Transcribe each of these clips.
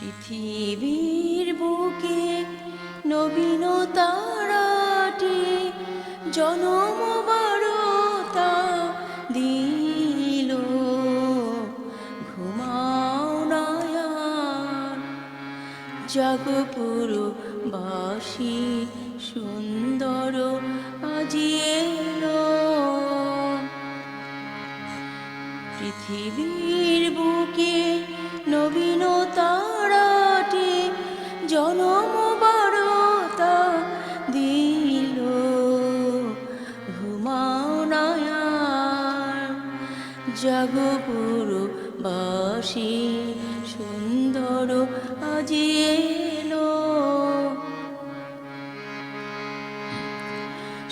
পৃথিবীর বুকে নবীনতারাটি জনম বারতা দিল। ঘুমাও জাগপুর বাসী সুন্দর আজি এলো। জাগপুর বাসী সুন্দর আজি এলো।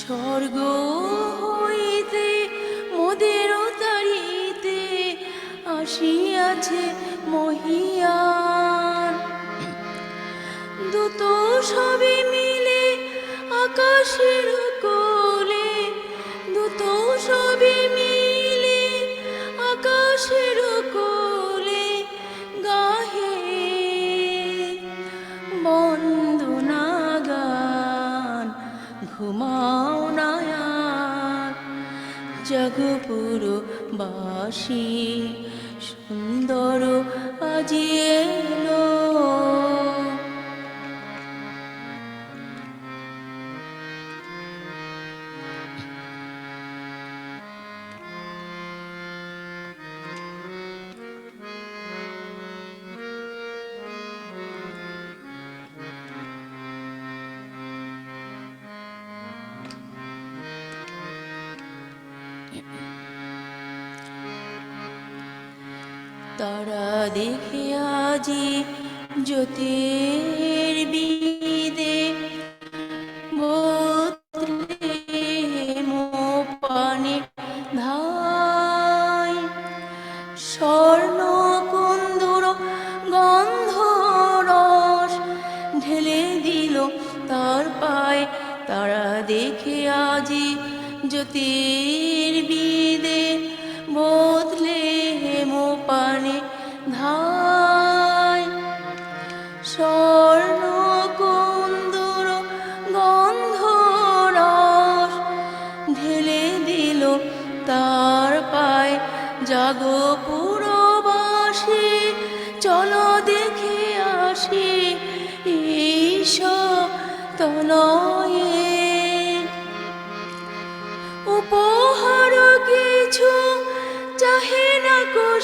স্বর্গ হইতে মোদের তারিতে আসিয়াছে মহিয়ান জগপুর বাসী সুন্দর আজি তারা দেখে আজি জ্যোতির বিদে পানে ধাই। স্বর্ণ কুন্দুর গন্ধ রস ঢেলে দিল তার পায়ে। তারা দেখে আজি জ্যোতির বিদে বদলে হেমো পানে ধাই স্বর্ণ কুন্দুর গন্ধ রস ঢেলে দিল তার পায়। জাগো পুরবাসী, চলো দেখে আসি ঈশ তনয়ে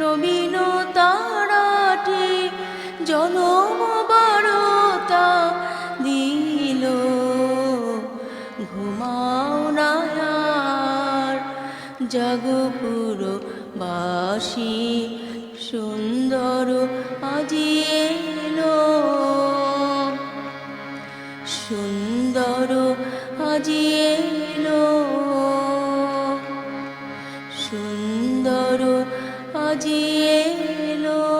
নবীন তারাটে জনম বারতা দিল। ঘুমাও নায়ার জাগপুর বাসি, সুন্দর আজি এলো। সুন্দর আজি এলো। সুন্দর বাজিয়ে এলো।